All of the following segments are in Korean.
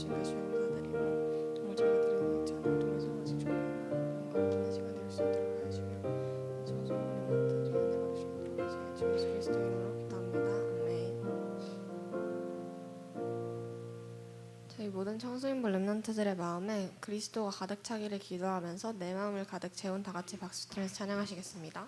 주님께 감사드리고 정말 제가 드리는 이 찬양 통해서 아직 좀 영광받는 시간 될 수 있도록 하시며 소소 우리들이 은혜 받을 수 있도록 하시며 주 예수 그리스도의 이름으로 기도합니다. 아멘. 저희 모든 청소인부 렘넌트들의 마음에 그리스도가 가득 차기를 기도하면서 내 마음을 가득 채운 다 같이 박수 치면서 찬양하시겠습니다.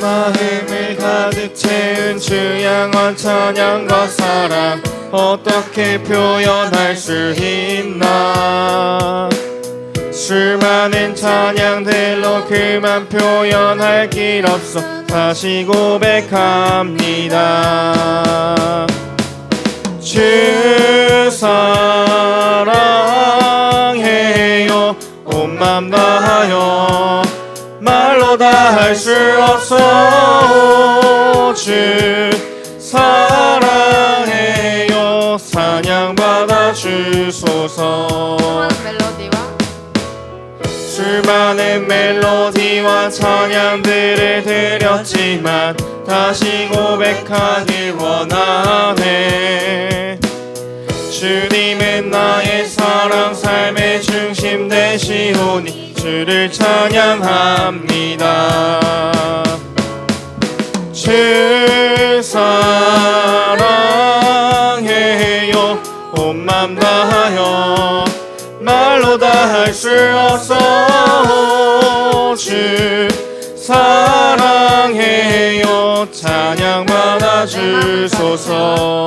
마음을 가득 채운 주 양원 찬양과 사랑. 어떻게 표현할 수 있나? 수많은 찬양들로 그만 표현할 길 없어 다시 고백합니다. 주 사랑해요. 온맘 다하여 다 할 수 없어 주 사랑해요. 사냥 받아 주소서. 수많은 멜로디와 찬양들을 드렸지만 다시 고백하길 원하네. 주님은 나의 사랑 삶의 중심 되시오니 주를 찬양합니다. 주 사랑해요. 온맘 다하여 말로 다 할 수 없어 주 사랑해요. 찬양 받아 주소서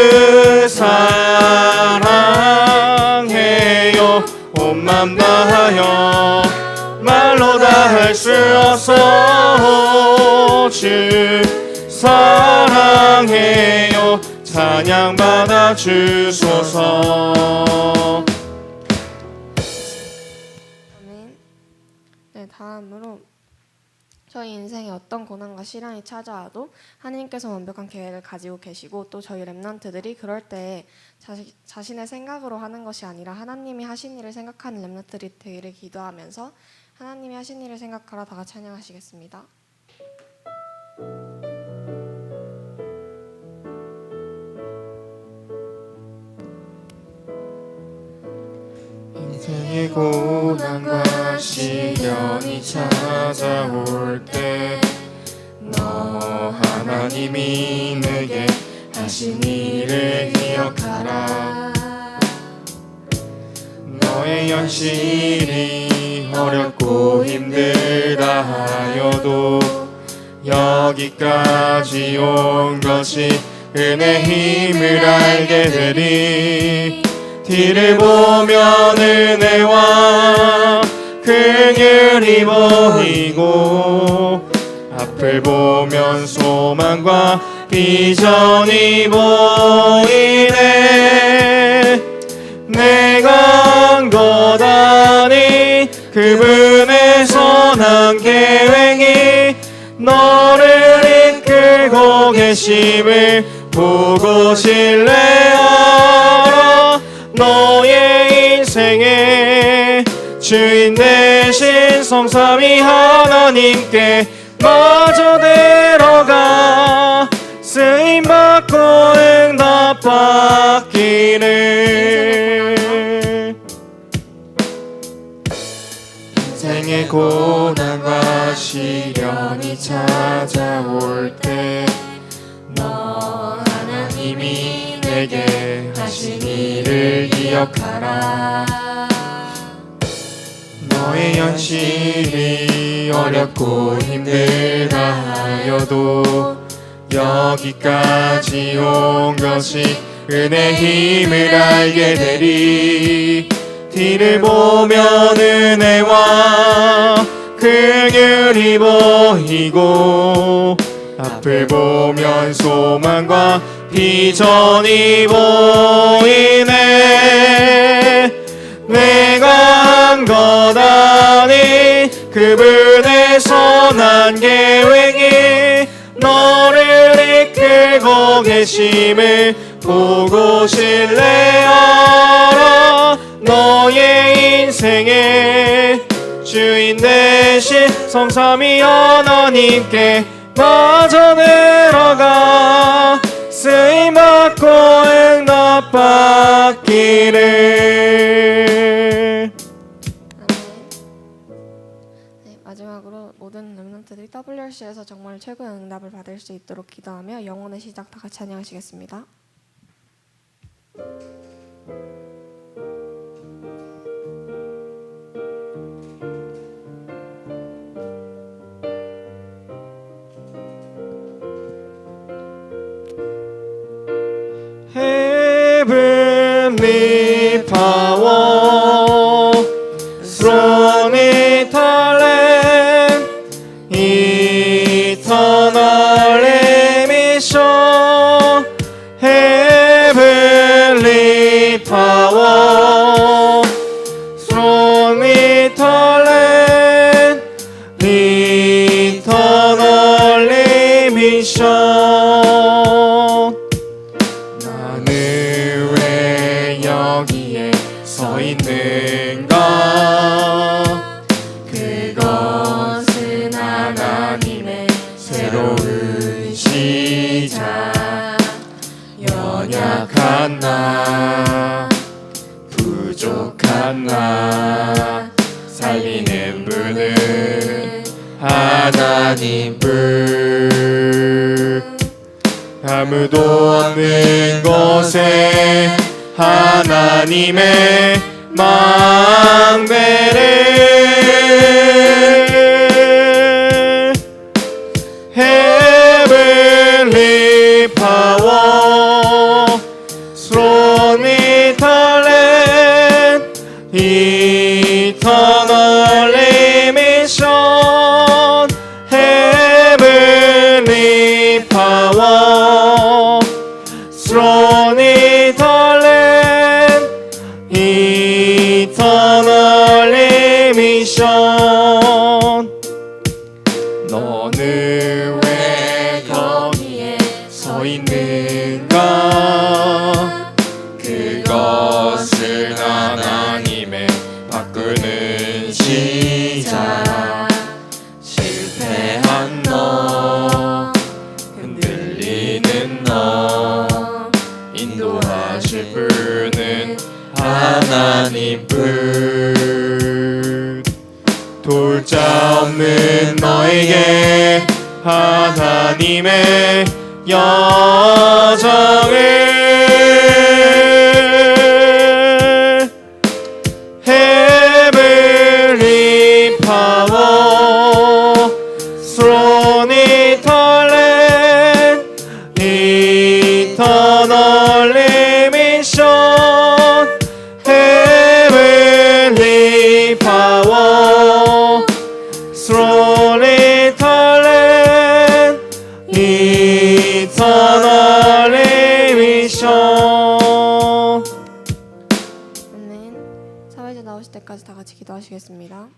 수 없어 주 사랑해요 찬양 받아 주소서 아멘. 네, 다음으로 저희 인생에 어떤 고난과 시련이 찾아와도 하나님께서 완벽한 계획을 가지고 계시고 또 저희 렘넌트들이 그럴 때 자시, 자신의 생각으로 하는 것이 아니라 하나님이 하신 일을 생각하는 렘넌트들이 되기를 기도하면서 하나님이 하신 일을 생각하라 다 같이 찬양하시겠습니다. 인생의 고난과 시련이 찾아올 때 너 하나님이 내게 하신 일을 기억하라 너의 현실이 어렵고 힘들다 하여도 여기까지 온 것이 은혜 힘을 알게 되리. 뒤를 보면 은혜와 긍휼이 보이고 앞을 보면 소망과 비전이 보이네 내가 한것 아니 그분의 선한 계획이 너를 이끌고 계심을 보고 신뢰하라 너의 인생의 주인 되신 성삼위 하나님께 마저 들어가 쓰임 받고 응답 받기를 고난과 시련이 찾아올 때 너 하나님이 내게 하신 일을 기억하라. 너의 현실이 어렵고 힘들다 하여도 여기까지 온 것이 은혜 힘을 알게 되리 뒤를 보면 은혜와 긍휼이 보이고 앞을 보면 소망과 비전이 보이네. 내가 한 것 아니 그분의 선한 계획이 너를 이끌고 계심을 보고 신뢰하라 너의 인생의 주인 되신 성삼위 하나님께 마저 들어가 쓰임받고 응답받기를 네, 마지막으로 모든 랩런트들이 WRC에서 정말 최고의 응답을 받을 수 있도록 기도하며 영혼의 시작 다 같이 찬양하시겠습니다. Mission. 나는 왜 여기에 서 있는가? 그것은 하나님의 새로운 시작. 연약한 나 부족한 나 살리는 분은 하나님 뿐 아무도 없는 곳에 하나님의 망대를 분은 하나님 뿐 돌자 없는 너에게 하나님의 여정을 때까지 다 같이 기도하시겠습니다.